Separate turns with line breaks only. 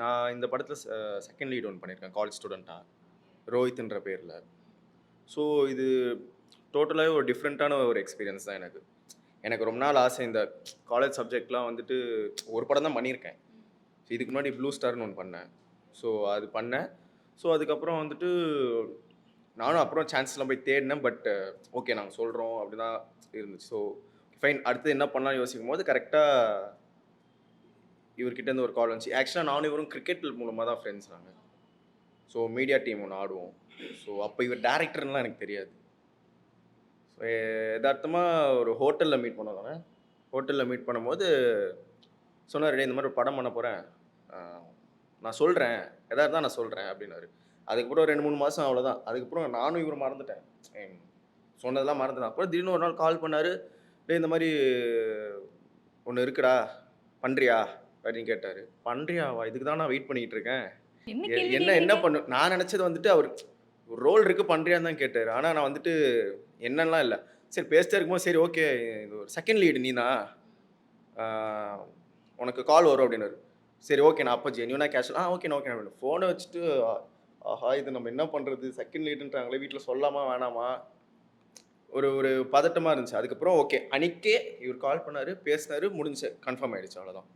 நான் இந்த படத்தில் செகண்ட் லீட் ஒன்று பண்ணியிருக்கேன் காலேஜ் ஸ்டூடெண்ட்டாக ரோஹித்ன்ற பேரில். ஸோ இது டோட்டலாகவே ஒரு டிஃப்ரெண்ட்டான ஒரு எக்ஸ்பீரியன்ஸ் தான் எனக்கு. எனக்கு ரொம்ப நாள் ஆசை இந்த காலேஜ் சப்ஜெக்ட்லாம் வந்துட்டு ஒரு படம் தான் பண்ணியிருக்கேன். ஸோ இதுக்கு முன்னாடி ப்ளூ ஸ்டார்னு ஒன்று பண்ணேன். ஸோ அது பண்ணேன். ஸோ அதுக்கப்புறம் வந்துட்டு நானும் அப்புறம் சான்ஸ்லாம் போய் தேடினேன். பட் ஓகே நாங்கள் சொல்கிறோம் அப்படி தான் இருந்துச்சு. ஸோ ஃபைன் அடுத்து என்ன பண்ணலாம் யோசிக்கும் போது கரெக்டாக இவர்கிட்டேருந்து ஒரு கால் வந்துச்சு. ஆக்சுவலாக நானும் இவரும் கிரிக்கெட் மூலமாக தான் ஃப்ரெண்ட்ஸ் நாங்கள் ஸோ மீடியா டீம் ஒன்று ஆடுவோம். ஸோ அப்போ இவர் டேரக்டர்லாம் எனக்கு தெரியாது. ஸோ எதார்த்தமாக ஒரு ஹோட்டலில் மீட் பண்ணோம் ஹோட்டலில் மீட் பண்ணும்போது சொன்னார் "டேய், இந்த மாதிரி ஒரு படம் பண்ண போகிறேன் நான் சொல்கிறேன் எதாவது தான் நான் சொல்கிறேன் அப்படின்னாரு. அதுக்கப்புறம் ரெண்டு மூணு மாதம் அவ்வளோதான் அதுக்கப்புறம் நானும் இவர் மறந்துட்டேன். சொன்னதெல்லாம் மறந்துட்டேன். அப்புறம் திடீர்னு ஒரு நாள் கால் பண்ணார். டே இந்த மாதிரி ஒன்று இருக்குடா. பண்ணுறியா அப்படின்னு கேட்டார். பண்ணுறியாவா இதுக்கு தான் நான் வெயிட் பண்ணிக்கிட்டு இருக்கேன்.
என்ன
என்ன? பண்ணு நான் நினச்சது வந்துட்டு அவர் ஒரு ரோல் இருக்கு பண்ணுறியான்னு தான் கேட்டார். ஆனால் நான் வந்துட்டு என்னெல்லாம் இல்லை. சரி பேசிட்டே இருக்கும்போது சரி ஓகே இது ஒரு செகண்ட் லீடு நீ தான் உனக்கு கால் வரும் அப்படின்னாரு. சரி ஓகே நான் அப்போ ஜென்யூனாக கேஷ் ஆ ஓகே ஓகே அப்படின்னு ஃபோனை வச்சுட்டு ஆஹா இது நம்ம என்ன பண்ணுறது செகண்ட் லீடுன்றாங்களே வீட்டில் சொல்லாமா வேணாமா? ஒரு ஒரு பதட்டமாக இருந்துச்சு. அதுக்கப்புறம் ஓகே அன்னைக்கே இவர் கால் பண்ணார் பேசினாரு முடிஞ்சு கன்ஃபார்ம் ஆயிடுச்சு அவ்வளோதான்